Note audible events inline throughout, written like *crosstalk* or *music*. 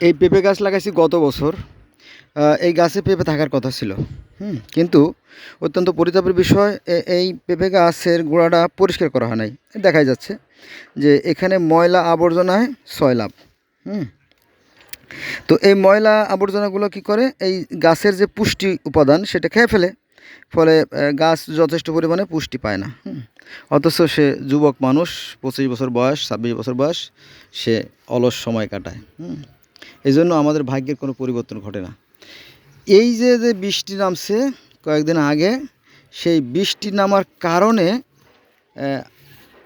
এই পেঁপে গাছ লাগাইছি গত বছর। এই গাছে পেঁপে থাকার কথা ছিল। হুম, কিন্তু অত্যন্ত পরিতাপের বিষয় এই পেঁপে গাছের গোড়াটা পরিষ্কার করা হয় নাই। দেখাই যাচ্ছে যে এখানে ময়লা আবর্জনায় সয়লাভ হুম, তো এই ময়লা আবর্জনাগুলো কি করে? এই গাছের যে পুষ্টি উপাদান সেটা খেয়ে ফেলে। ফলে গাছ যথেষ্ট পরিমাণে পুষ্টি পায় না। অথচ সে যুবক মানুষ, পঁচিশ বছর বয়স, ছাব্বিশ বছর বয়স, সে অলস সময় কাটায়। হুম। এই জন্য আমাদের ভাগ্যের কোনো পরিবর্তন ঘটে না। এই যে যে বৃষ্টি নামছে, কয়েকদিন আগে সেই বৃষ্টি নামার কারণে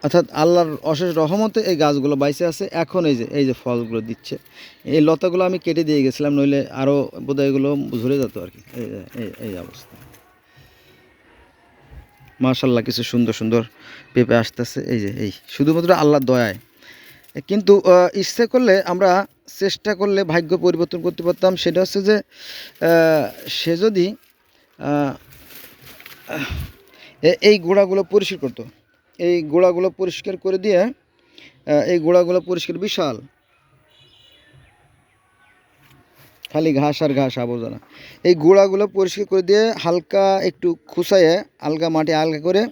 অর্থাৎ আল্লাহর অশেষ রহমতে এই গাছগুলো বাইসে আছে। এখন এই যে এই যে ফলগুলো দিচ্ছে, এই লতাগুলো আমি কেটে দিয়ে গেছিলাম, নইলে আরও বোধহয় এগুলো ঝরে যেত আর কি। এই অবস্থা। মার্শাল্লাহ কিছু সুন্দর সুন্দর পেঁপে আসতেছে। এই যে, এই, শুধুমাত্র আল্লাহর দয়ায় কিন্তু ইচ্ছে করলে আমরা চেষ্টা করলে ভাগ্য পরিবর্তন করতে পারতাম। সেটা হচ্ছে যে সে যদি এই গোড়াগুলো পরিষ্কার করতো। এই গোড়াগুলো পরিষ্কার করে দিয়ে এই গোড়াগুলো পরিষ্কার বিশাল। খালি ঘাস আর ঘাস, আবর্জনা এই গোড়াগুলো পরিষ্কার করে দিয়ে হালকা একটু খুসাইয়ে আলগা মাটি আলগা করে,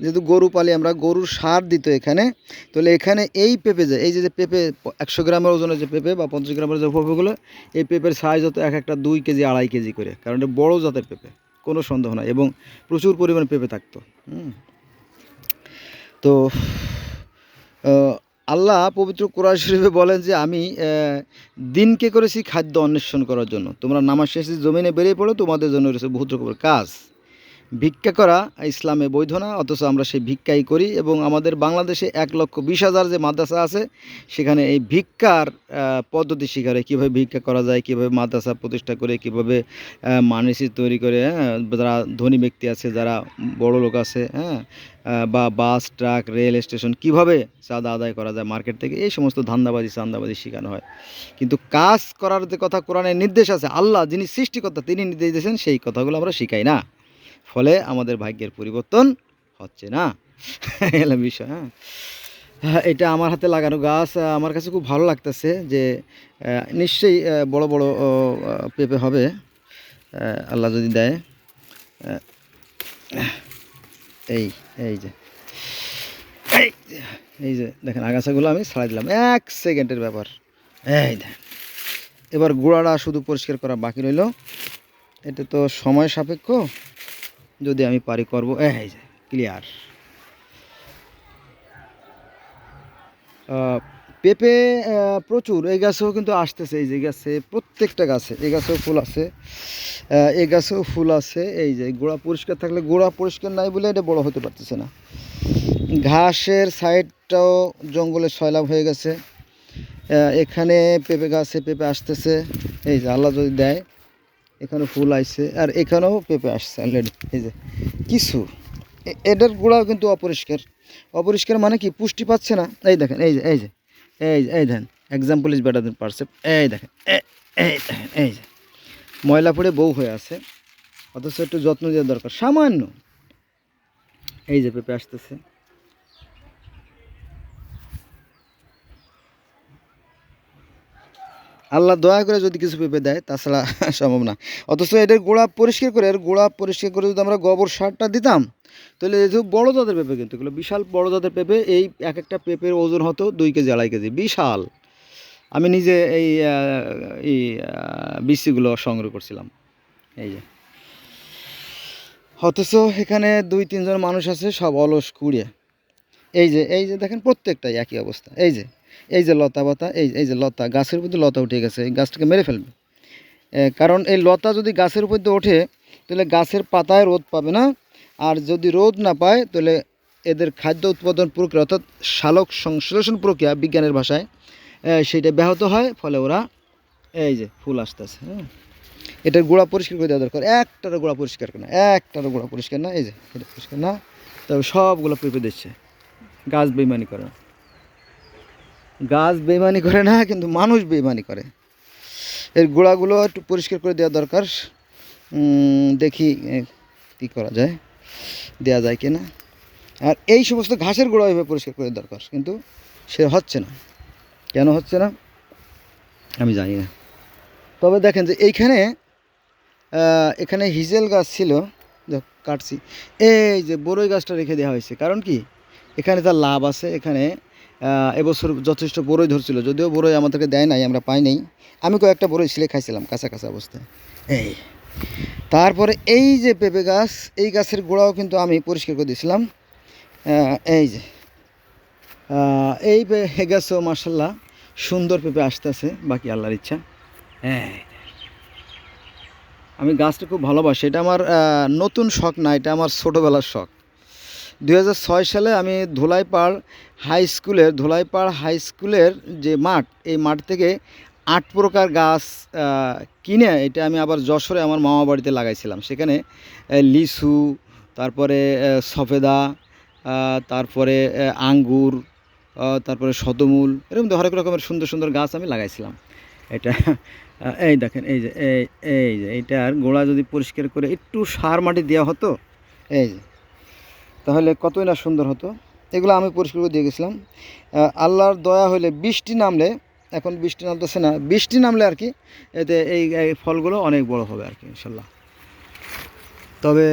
যেহেতু গরু পালি, আমরা গরুর সার দিত এখানে, তাহলে এখানে এই পেঁপে যে, এই যে পেঁপে, একশো গ্রামের ওজনের যে পেঁপে বা পঞ্চাশ গ্রামের যে পেঁপেগুলো, এই পেঁপের সাইজ হতো এক একটা দুই কেজি, আড়াই কেজি করে, কারণ এটা বড়ো জাতের পেঁপে, কোনো সন্দেহ নাই, এবং প্রচুর পরিমাণে পেঁপে থাকতো, হুম। তো আল্লাহ পবিত্র কোরআন শরীফে বলেন যে আমি দিনকে করেছি খাদ্য অন্বেষণ করার জন্য। তোমরা নামাজ শেষে জমিনে বেরিয়ে পড়ো, তোমাদের জন্য রয়েছে বহুত রকমের কাজ। ভিক্ষা করা ইসলামে বৈধ না, অথচ আমরা সেই ভিক্ষাই করি এবং আমাদের বাংলাদেশে এক লক্ষ বিশ হাজার যে মাদ্রাসা আছে, সেখানে এই ভিক্ষার পদ্ধতি শিখারে কীভাবে ভিক্ষা করা যায়, কীভাবে মাদ্রাসা প্রতিষ্ঠা করে, কীভাবে মানিসি তৈরি করে হ্যাঁ যারা ধনী ব্যক্তি আছে, যারা বড় লোক আছে হ্যাঁ বা বাস, ট্রাক, রেল স্টেশন, কীভাবে চাঁদা আদায় করা যায় মার্কেট থেকে, এই সমস্ত ধান্দাবাজি চান্দাবাজি শেখানো হয়। কিন্তু কাজ করার যে কথা কোরআনের নির্দেশ আছে, আল্লাহ যিনি সৃষ্টিকর্তা, তিনি নির্দেশ দিয়েছেন, সেই কথাগুলো আমরা শিখাই না। ফলে আমাদের ভাগ্যের পরিবর্তন হচ্ছে না। এলাম বিষয় হ্যাঁ। হ্যাঁ, এটা আমার হাতে লাগানো গাছ আমার কাছে খুব ভালো লাগতেছে যে নিশ্চয়ই বড় বড় পেঁপে হবে আল্লাহ যদি দেয়। এই এই যে এই যে, দেখেন আগাছাগুলো আমি ছাড়াই দিলাম এক সেকেন্ডের ব্যাপার। এই দেখেন এবার গোড়াটা শুধু পরিষ্কার করা বাকি রইল। এটা তো সময় সাপেক্ষ। যদি আমি পারি করব এই যে ক্লিয়ার পেঁপে প্রচুর, এই গাছেও কিন্তু আসতেছে, এই যে গাছে, প্রত্যেকটা গাছে, এই গাছেও ফুল আছে এই গাছেও ফুল আছে, এই যে গোড়া পরিষ্কার থাকলে, গোড়া পরিষ্কার নাই বলে এটা বড় হতে পারতেছে না। ঘাসের সাইডটাও জঙ্গলে সয়লাভ হয়ে গেছে এখানে পেঁপে গাছে, পেঁপে আসতেছে, এই যে আল্লাহ যদি দেয় এখানে ফুল আইছে, আর এখানেও পেঁপে আসছে অলরেডি এই যে। কিছু এটার গোড়াও কিন্তু অপরিষ্কার। অপরিষ্কার মানে কি, পুষ্টি পাচ্ছে না? এই দেখেন, এই যে এই যে এই যে, এই দেখেন example is better than percept এই দেখেন এই দেখেন, এই যে। ময়লা পড়ে বউ হয়ে আছে, অথচ একটু যত্ন দেওয়া দরকার, সামান্য। এই যে পেঁপে আসতেছে। আল্লাহ দয়া করে যদি কিছু পেঁপে দেয় তাছাড়া *laughs* সম্ভব না। অথচ এটার গোড়া পরিষ্কার করে এর গোড়া পরিষ্কার করে যদি আমরা গোবর সারটা দিতাম তাহলে যেহেতু বড় জাতের পেঁপে কিন্তু এগুলো বিশাল বড় জাতের পেঁপে এই এক একটা পেঁপের ওজন হতো দুই কেজি আড়াই কেজি বিশাল। আমি নিজে এই এই আহ, বিচিগুলো সংগ্রহ করছিলাম। এই যে। অথচ এখানে দুই তিনজন মানুষ আছে সব অলস কুড়িয়ে। এই যে এই যে দেখেন প্রত্যেকটাই একই অবস্থা। এই যে এই যে লতা পাতা, এই এই যে লতা, গাছের উপর লতা উঠে গেছে, এই গাছটাকে মেরে ফেলবে। কারণ এই লতা যদি গাছের উপর ওঠে, তাহলে গাছের পাতায় রোদ পাবে না। আর যদি রোদ না পায়, তাহলে এদের খাদ্য উৎপাদন প্রক্রিয়া, অর্থাৎ শালক সংশ্লেষণ প্রক্রিয়া বিজ্ঞানের ভাষায় সেটা ব্যাহত হয়, ফলে ওরা এই যে ফুল আসতেছে হ্যাঁ। এটার গোড়া পরিষ্কার করে দেওয়া দরকার। একটারও গোড়া পরিষ্কার না, একটারও গোড়া পরিষ্কার না, এই যে এটা পরিষ্কার না, তবে সবগুলো পেঁপে দিচ্ছে, গাছ বেইমানি করে না। গাছ বেইমানি করে না, কিন্তু মানুষ বেইমানি করে। এর গোড়াগুলো একটু পরিষ্কার করে দেওয়া দরকার। দেখি কী করা যায় দেওয়া যায় কি না আর এই সমস্ত ঘাসের গোড়া এভাবে পরিষ্কার করে দরকার, কিন্তু সে হচ্ছে না। কেন হচ্ছে না? আমি জানি না। তবে দেখেন যে এইখানে এখানে হিজেল গাছ ছিল কাটছি। এই যে বড়ই গাছটা রেখে দেওয়া হয়েছে, কারণ কি? এখানে তার লাভ আছে, এখানে এবছর যথেষ্ট বড়ই ধরছিল। যদিও বড়ই আমাদেরকে দেয় নাই, আমরা পাই নাই। আমি কয়েকটা বড়ই ছিলে খাইছিলাম, কাঁচা কাঁচা অবস্থায়। এই। তারপরে এই যে পেঁপে গাছ, এই গাছের গোড়াও কিন্তু আমি পরিষ্কার করে দিয়েছিলাম। এই যে। এই পেঁপে গাছও মার্শাল্লাহ সুন্দর পেঁপে আসতেছে, বাকি আল্লাহর ইচ্ছা। হ্যাঁ আমি গাছটা খুব ভালোবাসি, এটা আমার নতুন শখ না, এটা আমার ছোটোবেলার শখ। দু হাজার ছয় সালে আমি ধুলাইপাড় হাই স্কুলের, ধুলাইপাড় হাই স্কুলের যে মাঠ, এই মাঠ থেকে আট প্রকার গাছ কিনে এটা আমি আবার যশোরে আমার মামা বাড়িতে লাগাইছিলাম। সেখানে লিচু, তারপরে সফেদা তারপরে আঙ্গুর তারপরে শতমূল, এরকম হরেক রকমের সুন্দর সুন্দর গাছ আমি লাগাইছিলাম। এটা এই দেখেন, এই যে, এই এই যে, এইটার গোড়া যদি পরিষ্কার করে একটু সার মাটি দেওয়া হতো, এই যে। তাহলে কতই না সুন্দর হতো? এগুলো আমি পরিষ্কার করে দিয়ে গেছিলাম। আল্লাহর দয়া হলে বৃষ্টি নামলে, এখন বৃষ্টি নামতেছে না, বৃষ্টি নামলে আর কি এতে এই ফলগুলো অনেক বড় হবে আর কি, ইনশাল্লাহ। তবে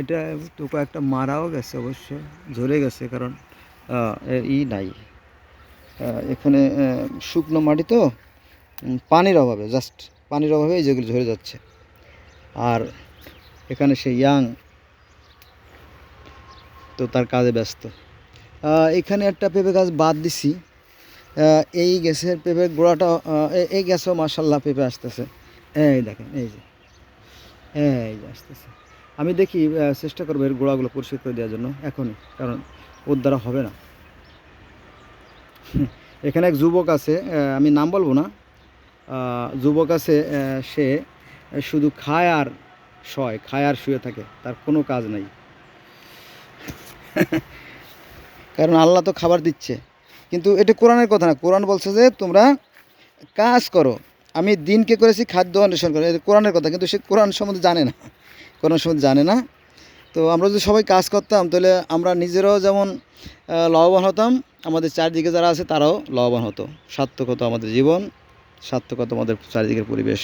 এটা তো কয়েকটা মারাও গেছে অবশ্য, ঝরে গেছে কারণ ই নাই। এখানে শুকনো মাটি তো পানির অভাবে, জাস্ট পানির অভাবে এই যেগুলো ঝরে যাচ্ছে। আর এখানে সেই ইয়াং তো তার কাজে ব্যস্ত। এখানে একটা পেঁপে গাছ বাদ দিছি। এই গ্যাসের পেঁপের গোড়াটা এই গ্যাসও মাসাল্লাহ পেঁপে আসতেছে। এই দেখেন, এই যে এই যে আসতেছে। আমি দেখি চেষ্টা করব এর গোড়াগুলো পরিষ্কার করে দেওয়ার জন্য, এখনই, কারণ ওর দ্বারা হবে না। *laughs* এখানে এক যুবক আছে আমি নাম বলব না। যুবক আছে সে শুধু খায় আর শয়, খায় আর শুয়ে থাকে, তার কোনো কাজ নাই। *laughs* কারণ আল্লাহ তো খাবার দিচ্ছে। কিন্তু এটা কোরআনের কথা না, কোরআন বলছে যে তোমরা কাজ করো। আমি দিনকে করেছি খাদ্য অন্বেষণ করো, এটা কোরআনের কথা, কিন্তু সে কোরআন সম্বন্ধে জানে না। *laughs* কোরআন সম্বন্ধে জানে না। তো আমরা যদি সবাই কাজ করতাম, তাহলে আমরা নিজেরাও যেমন লাভবান হতাম, আমাদের চারিদিকে যারা আছে তারাও লাভবান হতো। সার্থক হতো আমাদের জীবন, সার্থক হতো আমাদের চারিদিকের পরিবেশ।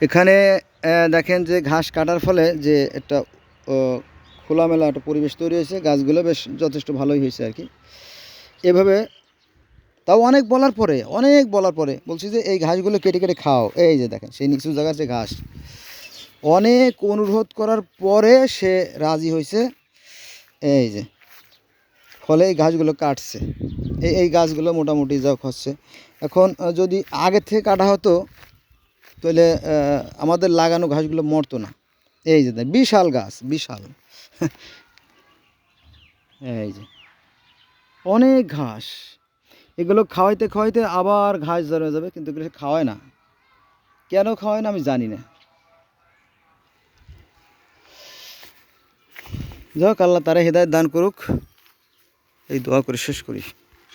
এখানে দেখেন যে ঘাস কাটার ফলে যে একটা খোলামেলা একটা পরিবেশ তৈরি হয়েছে, গাছগুলো বেশ যথেষ্ট ভালোই হয়েছে আর কি। এভাবে তাও অনেক বলার পরে, অনেক বলার পরে বলছি যে এই ঘাসগুলো কেটে কেটে খাও। এই যে দেখেন, সেই নিচু জায়গার যে ঘাস। অনেক অনুরোধ করার পরে সে রাজি হয়েছে। এই যে, ফলে এই গাছগুলো কাটছে। এই এই গাছগুলো মোটামুটি যা হচ্ছে। এখন যদি আগে থেকে কাটা হতো, তাহলে আমাদের লাগানো ঘাসগুলো মরতো না। এই যে বিশাল গাছ, বিশাল। এই যে, অনেক ঘাস। এগুলো খাওয়াইতে খাওয়াইতে আবার ঘাস জমে যাবে, কিন্তু এগুলো খাওয়ায় না। কেন খাওয়ায় না আমি জানি না। যাক আল্লাহ তারা হৃদায়ত দান করুক। এই দোয়া করে শেষ করি।